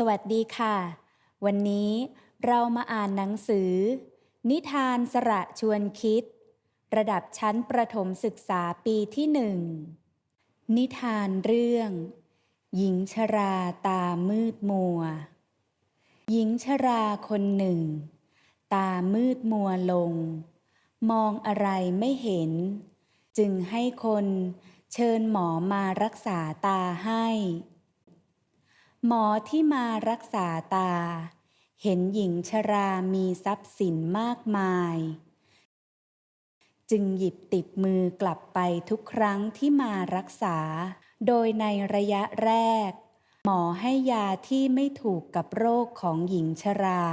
สวัสดีค่ะ วันนี้เรามาอ่านหนังสือ นิทานสระชวนคิด ระดับชั้นประถมศึกษาปีที่หนึ่ง นิทานเรื่อง หญิงชราตามืดมัว หญิงชราคนหนึ่ง ตามืดมัวลง มองอะไรไม่เห็น จึงให้คนเชิญหมอมารักษาตาให้ หมอที่มารักษาตา เห็นหญิงชรามีทรัพย์สินมากมาย จึงหยิบติดมือกลับไปทุกครั้งที่มารักษา โดยในระยะแรก หมอให้ยาที่ไม่ถูกกับโรคของหญิงชรา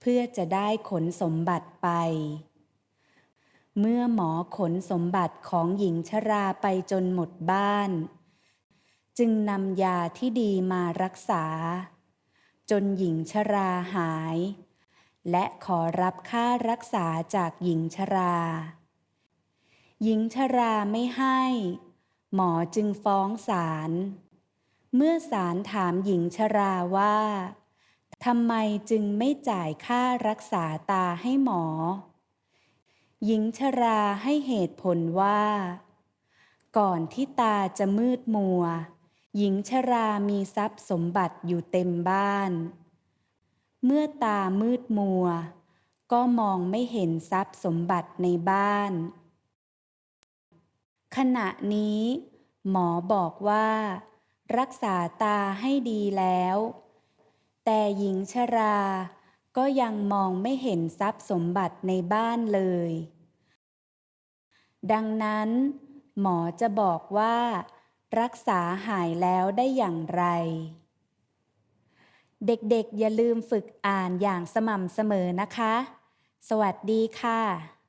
เพื่อจะได้ขนสมบัติไป เมื่อหมอขนสมบัติของหญิงชราไปจนหมดบ้าน จึงนำยาที่ดีมารักษา จนหญิงชราหาย และขอรับค่ารักษาจากหญิงชรา หญิงชราไม่ให้ หมอจึงฟ้องศาลเมื่อศาลถามหญิงชราว่าทำไมจึงไม่จ่ายค่ารักษาตาให้หมอ หญิงชราให้เหตุผลว่า ก่อนที่ตาจะมืดมัว หญิงชรามีทรัพย์สมบัติอยู่เต็มบ้าน เมื่อตามืดมัว ก็มองไม่เห็นทรัพย์สมบัติในบ้าน ขณะนี้ หมอบอกว่า รักษาตาให้ดีแล้ว แต่หญิงชราก็ยังมองไม่เห็นทรัพย์สมบัติในบ้านเลย ดังนั้น หมอจะบอกว่า รักษาหายแล้วได้อย่างไร เด็กๆอย่าลืมฝึกอ่านอย่างสม่ำเสมอนะคะ สวัสดีค่ะ